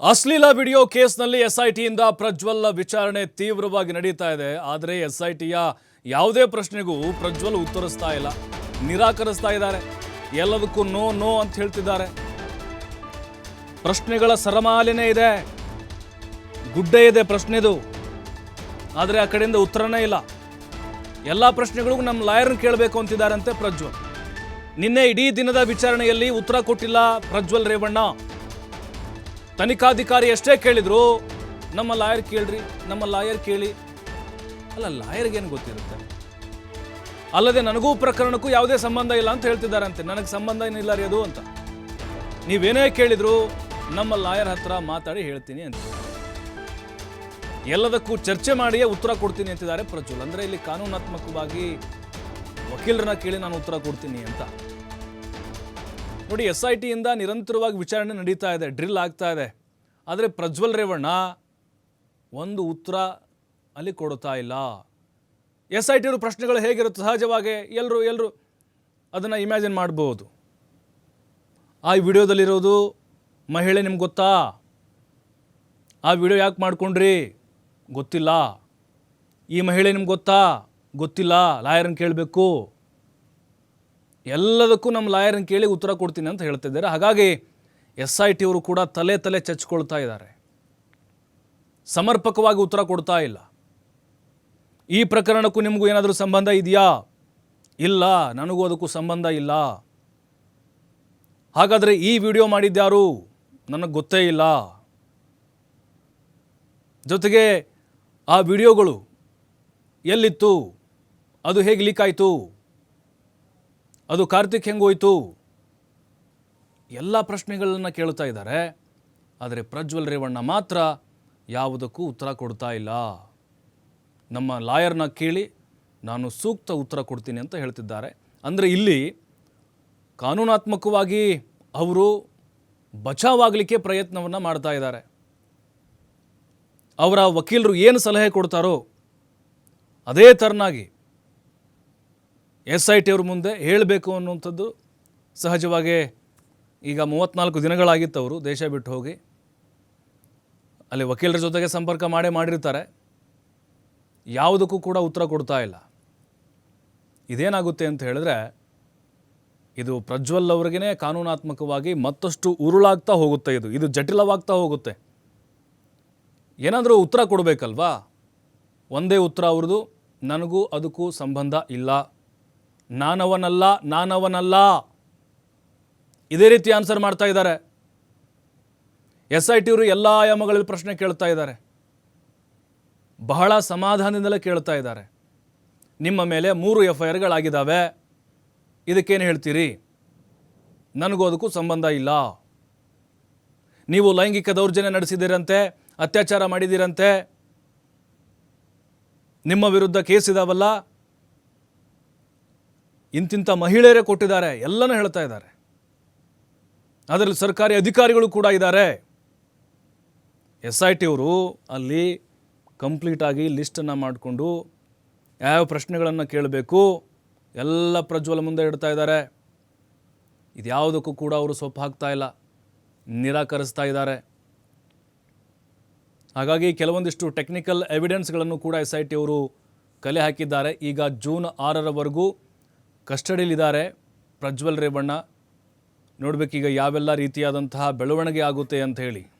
ಅಶ್ಲೀಲ ವಿಡಿಯೋ ಕೇಸ್ನಲ್ಲಿ ಎಸ್ಐಟಿಯಿಂದ ಪ್ರಜ್ವಲ್ ವಿಚಾರಣೆ ತೀವ್ರವಾಗಿ ನಡೀತಾ ಇದೆ. ಆದರೆ ಎಸ್ಐಟಿಯ ಯಾವುದೇ ಪ್ರಶ್ನೆಗೂ ಪ್ರಜ್ವಲ್ ಉತ್ತರಿಸ್ತಾ ಇಲ್ಲ. ನಿರಾಕರಿಸ್ತಾ ಇದ್ದಾರೆ. ಎಲ್ಲದಕ್ಕೂ ನೋ ನೋ ಅಂತ ಹೇಳ್ತಿದ್ದಾರೆ. ಪ್ರಶ್ನೆಗಳ ಸರಮಾಲೆನೇ ಇದೆ. ಗುಡ್ಡೆ ಇದೆ ಪ್ರಶ್ನೆದು. ಆದರೆ ಆ ಕಡೆಯಿಂದ ಉತ್ತರನೇ ಇಲ್ಲ. ಎಲ್ಲ ಪ್ರಶ್ನೆಗಳಿಗೂ ನಮ್ಮ ಲಾಯರ್ನ ಕೇಳಬೇಕು ಅಂತಿದ್ದಾರಂತೆ ಪ್ರಜ್ವಲ್. ನಿನ್ನೆ ಇಡೀ ದಿನದ ವಿಚಾರಣೆಯಲ್ಲಿ ಉತ್ತರ ಕೊಟ್ಟಿಲ್ಲ ಪ್ರಜ್ವಲ್ ರೇವಣ್ಣ. ತನಿಖಾಧಿಕಾರಿ ಎಷ್ಟೇ ಕೇಳಿದ್ರು, ನಮ್ಮ ಲಾಯರ್ ಕೇಳ್ರಿ, ನಮ್ಮ ಲಾಯರ್ ಕೇಳಿ. ಅಲ್ಲ ಲಾಯರ್ಗೇನು ಗೊತ್ತಿರುತ್ತೆ? ಅಲ್ಲದೆ ನನಗೂ ಪ್ರಕರಣಕ್ಕೂ ಯಾವುದೇ ಸಂಬಂಧ ಇಲ್ಲ ಅಂತ ಹೇಳ್ತಿದ್ದಾರಂತೆ. ನನಗೆ ಸಂಬಂಧ ಏನಿಲ್ಲ ರೀ ಅದು ಅಂತ. ನೀವೇನೇ ಕೇಳಿದ್ರು, ನಮ್ಮ ಲಾಯರ್ ಹತ್ರ ಮಾತಾಡಿ ಹೇಳ್ತೀನಿ ಅಂತ. ಎಲ್ಲದಕ್ಕೂ ಚರ್ಚೆ ಮಾಡಿಯೇ ಉತ್ತರ ಕೊಡ್ತೀನಿ ಅಂತಿದ್ದಾರೆ ಪ್ರಜ್ವಲ್. ಅಂದರೆ ಇಲ್ಲಿ ಕಾನೂನಾತ್ಮಕವಾಗಿ ವಕೀಲರನ್ನ ಕೇಳಿ ನಾನು ಉತ್ತರ ಕೊಡ್ತೀನಿ ಅಂತ. ನೋಡಿ ಎಸ್ ಐ ಟಿಯಿಂದ ನಿರಂತರವಾಗಿ ವಿಚಾರಣೆ ನಡೀತಾ ಇದೆ, ಡ್ರಿಲ್ ಆಗ್ತಾ ಇದೆ. ಆದರೆ ಪ್ರಜ್ವಲ್ ರೇವಣ್ಣ ಒಂದು ಉತ್ತರ ಅಲ್ಲಿ ಕೊಡ್ತಾ ಇಲ್ಲ. ಎಸ್ ಐ ಟಿಯವರು ಪ್ರಶ್ನೆಗಳು ಹೇಗಿರುತ್ತೆ ಸಹಜವಾಗಿ ಎಲ್ಲರೂ ಎಲ್ಲರೂ ಅದನ್ನು ಇಮ್ಯಾಜಿನ್ ಮಾಡ್ಬೋದು. ಆ ವಿಡಿಯೋದಲ್ಲಿರೋದು ಮಹಿಳೆ ನಿಮ್ಗೆ ಗೊತ್ತಾ? ಆ ವಿಡಿಯೋ ಯಾಕೆ ಮಾಡ್ಕೊಂಡ್ರಿ? ಗೊತ್ತಿಲ್ಲ. ಈ ಮಹಿಳೆ ನಿಮ್ಗೆ ಗೊತ್ತಾ? ಗೊತ್ತಿಲ್ಲ. ಲಾಯರನ್ನು ಕೇಳಬೇಕು. ಎಲ್ಲದಕ್ಕೂ ನಮ್ಮ ಲಾಯರನ್ನ ಕೇಳಿ ಉತ್ತರ ಕೊಡ್ತೀನಿ ಅಂತ ಹೇಳ್ತಿದ್ದಾರೆ ಹಾಗಾಗಿ ಎಸ್ ಐ ಟಿಯವರು ಕೂಡ ತಲೆ ತಲೆ ಚಚ್ಕೊಳ್ತಾ ಇದ್ದಾರೆ. ಸಮರ್ಪಕವಾಗಿ ಉತ್ತರ ಕೊಡ್ತಾ ಇಲ್ಲ. ಈ ಪ್ರಕರಣಕ್ಕೂ ನಿಮಗೂ ಏನಾದರೂ ಸಂಬಂಧ ಇದೆಯಾ? ಇಲ್ಲ, ನನಗೂ ಅದಕ್ಕೂ ಸಂಬಂಧ ಇಲ್ಲ. ಹಾಗಾದರೆ ಈ ವಿಡಿಯೋ ಮಾಡಿದ್ಯಾರು ನನಗೆ ಗೊತ್ತೇ ಇಲ್ಲ. ಜೊತೆಗೆ ಆ ವಿಡಿಯೋಗಳು ಎಲ್ಲಿತ್ತು? ಅದು ಹೇಗೆ ಲೀಕ್ ಆಯಿತು? ಅದು ಕಾರ್ತಿಕ್ ಹೆಂಗೋಯ್ತು ಎಲ್ಲ ಪ್ರಶ್ನೆಗಳನ್ನು ಕೇಳ್ತಾ ಇದ್ದಾರೆ. ಆದರೆ ಪ್ರಜ್ವಲ್ ರೇವಣ್ಣ ಮಾತ್ರ ಯಾವುದಕ್ಕೂ ಉತ್ತರ ಕೊಡ್ತಾ ಇಲ್ಲ. ನಮ್ಮ ಲಾಯರ್ನ ಕೇಳಿ ನಾನು ಸೂಕ್ತ ಉತ್ತರ ಕೊಡ್ತೀನಿ ಅಂತ ಹೇಳ್ತಿದ್ದಾರೆ. ಅಂದರೆ ಇಲ್ಲಿ ಕಾನೂನಾತ್ಮಕವಾಗಿ ಅವರು ಬಚಾವಾಗಲಿಕ್ಕೆ ಪ್ರಯತ್ನವನ್ನು ಮಾಡ್ತಾ ಇದ್ದಾರೆ. ಅವರ ವಕೀಲರು ಏನು ಸಲಹೆ ಕೊಡ್ತಾರೋ ಅದೇ ಥರನಾಗಿ ಎಸ್ ಐ ಟಿ ಅವ್ರ ಮುಂದೆ ಹೇಳಬೇಕು ಅನ್ನುವಂಥದ್ದು ಸಹಜವಾಗಿ ಈಗ ಮೂವತ್ತ್ನಾಲ್ಕು ದಿನಗಳಾಗಿತ್ತು ಅವರು ದೇಶ ಬಿಟ್ಟು ಹೋಗಿ. ಅಲ್ಲಿ ವಕೀಲರ ಜೊತೆಗೆ ಸಂಪರ್ಕ ಮಾಡೇ ಮಾಡಿರ್ತಾರೆ. ಯಾವುದಕ್ಕೂ ಕೂಡ ಉತ್ತರ ಕೊಡ್ತಾ ಇಲ್ಲ. ಇದೇನಾಗುತ್ತೆ ಅಂತ ಹೇಳಿದ್ರೆ ಇದು ಪ್ರಜ್ವಲ್ ಅವ್ರಿಗೇ ಕಾನೂನಾತ್ಮಕವಾಗಿ ಮತ್ತಷ್ಟು ಉರುಳಾಗ್ತಾ ಹೋಗುತ್ತೆ ಇದು. ಇದು ಜಟಿಲವಾಗ್ತಾ ಹೋಗುತ್ತೆ. ಏನಾದರೂ ಉತ್ತರ ಕೊಡಬೇಕಲ್ವಾ? ಒಂದೇ ಉತ್ತರ ಅವ್ರದ್ದು, ನನಗೂ ಅದಕ್ಕೂ ಸಂಬಂಧ ಇಲ್ಲ. ನಾನವನಲ್ಲ ನಾನವನಲ್ಲ. ಇದೇ ರೀತಿ ಆನ್ಸರ್ ಮಾಡ್ತಾ ಇದ್ದಾರೆ. ಎಸ್ ಐ ಟಿಯವರು ಎಲ್ಲ ಆಯಾಮಗಳಲ್ಲಿ ಪ್ರಶ್ನೆ ಕೇಳ್ತಾ ಇದ್ದಾರೆ. ಬಹಳ ಸಮಾಧಾನದಿಂದಲೇ ಕೇಳ್ತಾ ಇದ್ದಾರೆ. ನಿಮ್ಮ ಮೇಲೆ ಮೂರು ಎಫ್ ಐ ಆರ್ಗಳಾಗಿದ್ದಾವೆ. ಇದಕ್ಕೇನು ಹೇಳ್ತೀರಿ? ನನಗೂ ಅದಕ್ಕೂ ಸಂಬಂಧ ಇಲ್ಲ. ನೀವು ಲೈಂಗಿಕ ದೌರ್ಜನ್ಯ ನಡೆಸಿದ್ದೀರಂತೆ, ಅತ್ಯಾಚಾರ ಮಾಡಿದ್ದೀರಂತೆ. ನಿಮ್ಮ ವಿರುದ್ಧ ಕೇಸ್ ಇದಾವಲ್ಲ ಇಂತಿಂಥ ಮಹಿಳೆಯರೇ ಕೊಟ್ಟಿದ್ದಾರೆ, ಎಲ್ಲನೂ ಹೇಳ್ತಾ ಇದ್ದಾರೆ. ಅದರಲ್ಲಿ ಸರ್ಕಾರಿ ಅಧಿಕಾರಿಗಳು ಕೂಡ ಇದ್ದಾರೆ. ಎಸ್ ಐ ಟಿ ಅವರು ಅಲ್ಲಿ ಕಂಪ್ಲೀಟಾಗಿ ಲಿಸ್ಟನ್ನು ಮಾಡಿಕೊಂಡು ಯಾವ ಪ್ರಶ್ನೆಗಳನ್ನು ಕೇಳಬೇಕು, ಎಲ್ಲ ಪ್ರಜ್ವಲ ಮುಂದೆ ಇಡ್ತಾ ಇದ್ದಾರೆ. ಇದ್ಯಾವುದಕ್ಕೂ ಕೂಡ ಅವರು ಸೊಪ್ಪು ಹಾಕ್ತಾ ಇಲ್ಲ, ನಿರಾಕರಿಸ್ತಾ ಇದ್ದಾರೆ. ಹಾಗಾಗಿ ಕೆಲವೊಂದಿಷ್ಟು ಟೆಕ್ನಿಕಲ್ ಎವಿಡೆನ್ಸ್ಗಳನ್ನು ಕೂಡ ಎಸ್ ಐ ಟಿ ಅವರು ಕಲೆ ಹಾಕಿದ್ದಾರೆ. ಈಗ ಜೂನ್ ಆರರವರೆಗೂ ಕಸ್ಟಡಿಯಲ್ಲಿದ್ದಾರೆ. ಪ್ರಜ್ವಲ್ ರೇವಣ್ಣ ನೋಡಬೇಕೀಗ ಯಾವೆಲ್ಲ ರೀತಿಯಾದಂತಹ ಬೆಳವಣಿಗೆ ಆಗುತ್ತೆ ಅಂತ ಹೇಳಿ.